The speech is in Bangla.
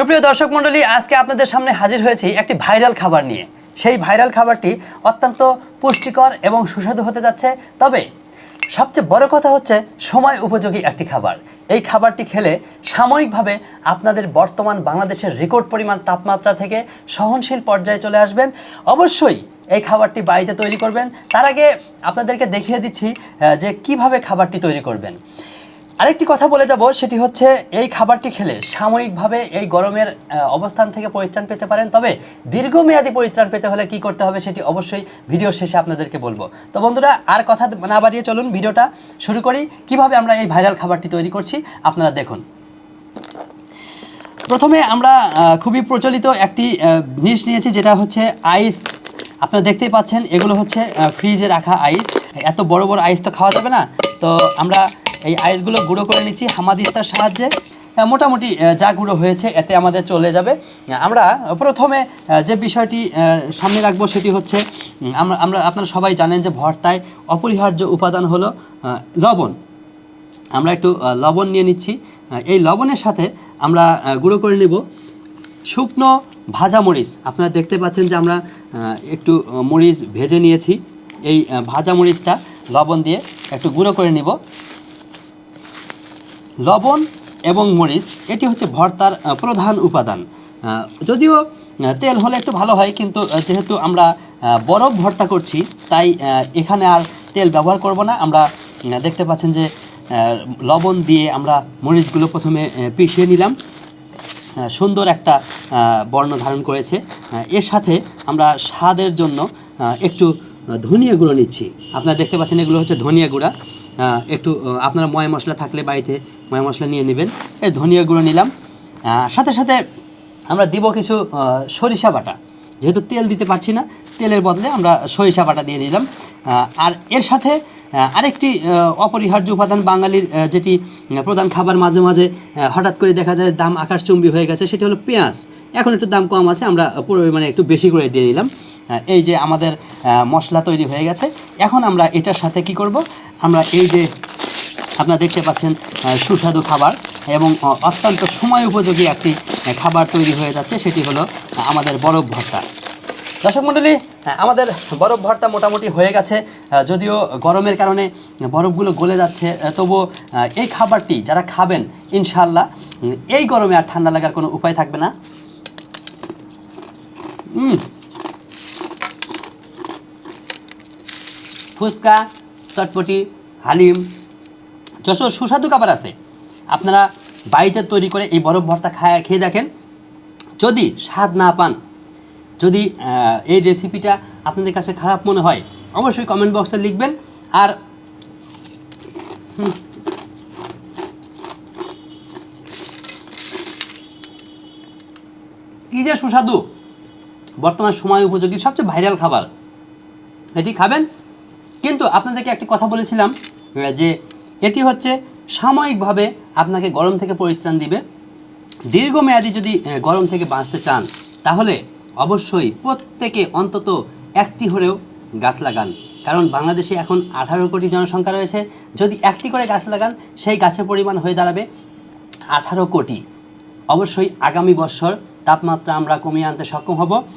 সুপ্রিয় দর্শক মণ্ডলী, আজকে আপনাদের সামনে হাজির হয়েছি একটি ভাইরাল খাবার নিয়ে। সেই ভাইরাল খাবারটি অত্যন্ত পুষ্টিকর এবং সুস্বাদু হতে যাচ্ছে। তবে সবচেয়ে বড় কথা হচ্ছে, সময় উপযোগী একটি খাবার। এই খাবারটি খেলে সাময়িকভাবে আপনাদের বর্তমান বাংলাদেশের রেকর্ড পরিমাণ তাপমাত্রা থেকে সহনশীল পর্যায়ে চলে আসবেন। অবশ্যই এই খাবারটি বাড়িতে তৈরি করবেন। তার আগে আপনাদেরকে দেখিয়ে দিচ্ছি যে কীভাবে খাবারটি তৈরি করবেন। আরেকটি কথা বলে যাব, সেটি হচ্ছে এই খাবারটি খেলে সাময়িকভাবে এই গরমের অবস্থান থেকে পরিত্রাণ পেতে পারেন। তবে দীর্ঘমেয়াদী পরিত্রাণ পেতে হলে কি করতে হবে সেটি অবশ্যই ভিডিও শেষে আপনাদেরকে বলব। তো বন্ধুরা, আর কথা না বাড়িয়ে চলুন ভিডিওটা শুরু করি। কীভাবে আমরা এই ভাইরাল খাবারটি তৈরি করছি, আপনারা দেখুন। প্রথমে আমরা খুবই প্রচলিত একটি জিনিস নিয়েছি, যেটা হচ্ছে আইস। আপনারা দেখতেই পাচ্ছেন, এগুলো হচ্ছে ফ্রিজে রাখা আইস। এত বড় বড় আইস তো খাওয়া যাবে না। তো আমরা এই আইসগুলো গুঁড়ো করে নিচ্ছি হামাদিস্তার সাহায্যে। মোটামুটি যা গুঁড়ো হয়েছে এতে আমাদের চলে যাবে। আমরা প্রথমে যে বিষয়টি সামনে রাখব সেটি হচ্ছে আমরা আমরা, আপনারা সবাই জানেন যে ভর্তায় অপরিহার্য উপাদান হলো লবণ। আমরা একটু লবণ নিয়ে নিচ্ছি। এই লবণের সাথে আমরা গুঁড়ো করে নেব শুকনো ভাজা মরিচ। আপনারা দেখতে পাচ্ছেন যে আমরা একটু মরিচ ভেজে নিয়েছি। এই ভাজা মরিচটা লবণ দিয়ে একটু গুঁড়ো করে নিব। লবণ এবং মরিচ, এটি হচ্ছে ভর্তার প্রধান উপাদান। যদিও তেল হলে একটু ভালো হয়, কিন্তু যেহেতু আমরা বরফ ভর্তা করছি, তাই এখানে আর তেল ব্যবহার করব না। আমরা দেখতে পাচ্ছেন যে লবণ দিয়ে আমরা মরিচগুলো প্রথমে পিষিয়ে নিলাম। সুন্দর একটা বর্ণ ধারণ করেছে। এর সাথে আমরা স্বাদের জন্য একটু ধনিয়া গুঁড়ো নিচ্ছি। আপনারা দেখতে পাচ্ছেন এগুলো হচ্ছে ধনিয়া গুঁড়া। একটু আপনারা ময় মশলা থাকলে বাড়িতে ময় মশলা নিয়ে নেবেন। এই ধনিয়া গুঁড়ো নিলাম সাথে সাথে আমরা দিব কিছু সরিষা বাটা। যেহেতু তেল দিতে পারছি না তেলের বদলে আমরা সরিষা বাটা দিয়ে আহ, আর এর সাথে আরেকটি অপরিহার্য উপাদান বাঙালির যেটি প্রধান খাবার মাঝে মাঝে হঠাৎ করে দেখা যায় দাম আকাশচুম্বী হয়ে গেছে সেটি হলো পেঁয়াজ। এখন একটু দাম কম আছে আমরা পরিমাণে একটু বেশি করে দিয়ে নিলাম। এই যে আমাদের মশলা তৈরি হয়ে গেছে। এখন আমরা এটার সাথে কি করব? আমরা এই যে আপনারা দেখতে পাচ্ছেন সুস্বাদু খাবার এবং অত্যন্ত সময় উপযোগী একটি খাবার তৈরি হয়ে যাচ্ছে, সেটি হলো আমাদের বরফ ভর্তা। দর্শক মণ্ডলী আমাদের বরফ ভর্তা মোটামুটি হয়ে গেছে যদিও গরমের কারণে বরফগুলো গলে যাচ্ছে তবুও এই খাবারটি যারা খাবেন ইনশাল্লাহ এই গরমে আর ঠান্ডা লাগার কোনো উপায় থাকবে না। ফুচকা, চটপটি, হালিম যশো সুস্বাদু খাবার আছে। আপনারা বাড়িতে তৈরি করে এই বরফ ভর্তা খায়, খেয়ে দেখেন। যদি স্বাদ না পান, যদি এই রেসিপিটা আপনাদের কাছে খারাপ মনে হয়, অবশ্যই কমেন্ট বক্সে লিখবেন। আর। কি যে সুস্বাদু। বর্তমান সময় উপযোগী, সবচেয়ে ভাইরাল খাবার। এটি খাবেন। কিন্তু আপনাদেরকে একটি কথা বলেছিলাম যে এটি হচ্ছে সাময়িকভাবে আপনাকে গরম থেকে পরিত্রাণ দিবে। দীর্ঘমেয়াদী যদি গরম থেকে বাঁচতে চান, তাহলে অবশ্যই প্রত্যেকে অন্তত একটি হলেও গাছ লাগান। কারণ বাংলাদেশে এখন আঠারো কোটি জনসংখ্যা রয়েছে। যদি একটি করে গাছ লাগান, সেই গাছের পরিমাণ হয়ে দাঁড়াবে আঠারো কোটি। অবশ্যই আগামী বছর তাপমাত্রা আমরা কমিয়ে আনতে সক্ষম হব।